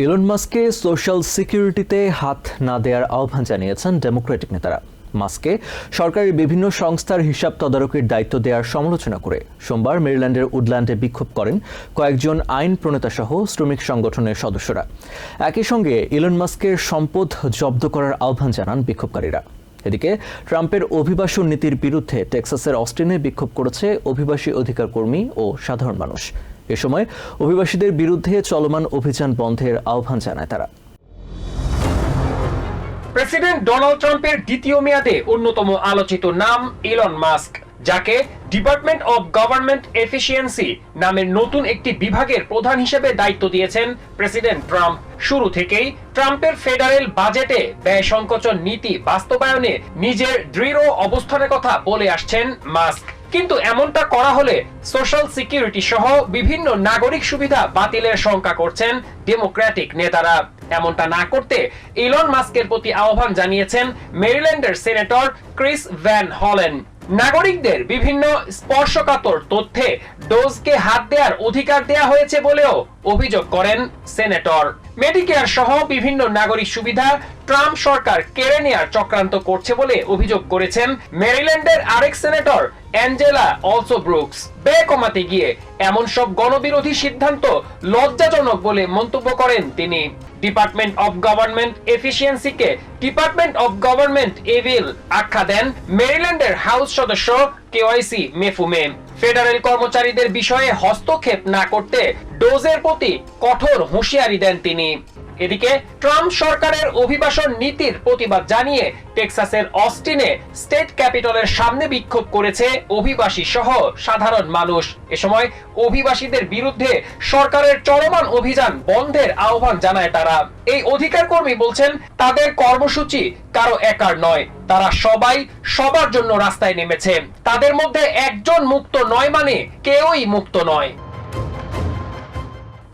Elon মাস্ককে social সিকিউরিটিতে হাত না দেওয়ার আহ্বান জানিয়েছেন ডেমোক্রেটিক নেতারা। মাস্ককে সরকারি বিভিন্ন সংস্থার হিসাব তদারকির দায়িত্ব দেওয়ার সমালোচনা করে সোমবার মেরিল্যান্ডের উডল্যান্ডে বিক্ষোভ করেন কয়েকজন আইন প্রণেতা সহ শ্রমিক সংগঠনের সদস্যরা। একই সঙ্গে ইলন মাস্কের সম্পদ জব্দ করার আহ্বান জানান বিক্ষোভকারীরা। এদিকে ট্রাম্পের অভিবাসন নীতির বিরুদ্ধে টেক্সাসের অস্টিনে বিক্ষোভ করেছে অভিবাসী অধিকার কর্মী ও সাধারণ মানুষ। এ সময় অভিবাসীদের বিরুদ্ধে চলমান অভিযান বন্ধের আহ্বান জানায় তারা। প্রেসিডেন্ট ডোনাল্ড ট্রাম্পের দ্বিতীয় মেয়াদে অন্যতম আলোচিত নাম ইলন মাস্ক, যাকে ডিপার্টমেন্ট অব গভর্নমেন্ট এফিসিয়েন্সি নামের নতুন একটি বিভাগের প্রধান হিসেবে দায়িত্ব দিয়েছেন প্রেসিডেন্ট ট্রাম্প। শুরু থেকেই ট্রাম্পের ফেডারেল বাজেটে ব্যয় সংকোচন নীতি বাস্তবায়নে নিজের দৃঢ় অবস্থানের কথা বলে আসছেন মাস্ক। কিন্তু এমনটা করা হলে সোশ্যাল সিকিউরিটি সহ বিভিন্ন নাগরিক সুবিধা বাতিলের শঙ্কা করছেন ডেমোক্র্যাটিক নেতারা। এমনটা না করতে ইলন মাস্কের প্রতি আহ্বান জানিয়েছেন মেরিল্যান্ডের সেনেটর ক্রিস ভ্যান হলেন নাগরিকদের বিভিন্ন স্পর্শকাতর তথ্যে ডোজকে হাত দেওয়ার অধিকার দেয়া হয়েছে বলেও অভিযোগ করেন সেনেটর। মেডিকেয়ার সহ বিভিন্ন নাগরিক সুবিধা ট্রাম্প সরকার কেড়ে নেয়ার চক্রান্ত করছে বলে অভিযোগ করেছেন মেরিল্যান্ডের আরেক সেনেটর, অ্যাঞ্জেলা অলসো ব্রুকস ব্যয় কমাতে গিয়ে এমন সব গণবিরোধী সিদ্ধান্ত লজ্জাজনক বলে মন্তব্য করেন তিনি। ডিপার্টমেন্ট অফ গভর্নমেন্ট এফিসিয়েন্সিকে ডিপার্টমেন্ট অফ গভর্নমেন্ট এভিল আখ্যা দেন মেরিল্যান্ডের হাউস সদস্য কেওয়াইসি মেফুমে ফেডারেল কর্মচারীদের বিষয়ে হস্তক্ষেপ না করতে ডোজের প্রতি কঠোর হুঁশিয়ারি দেন তিনি। এদিকে ট্রাম্প সরকারের অভিবাসন নীতির প্রতিবাদ জানিয়ে টেক্সাসের অস্টিনে স্টেট ক্যাপিটলের সামনে বিক্ষোভ করেছে অভিবাসী সহ সাধারণ মানুষ। এ সময় অভিবাসীদের বিরুদ্ধে সরকারের চলমান অভিযান বন্ধের আহ্বান জানায় তারা। এই অধিকার কর্মী বলছেন, তাদের কর্মসূচি কারও একার নয়। তারা সবাই সবার জন্য রাস্তায় নেমেছে। তাদের মধ্যে একজন মুক্ত নয় মানে কেউই মুক্ত নয়।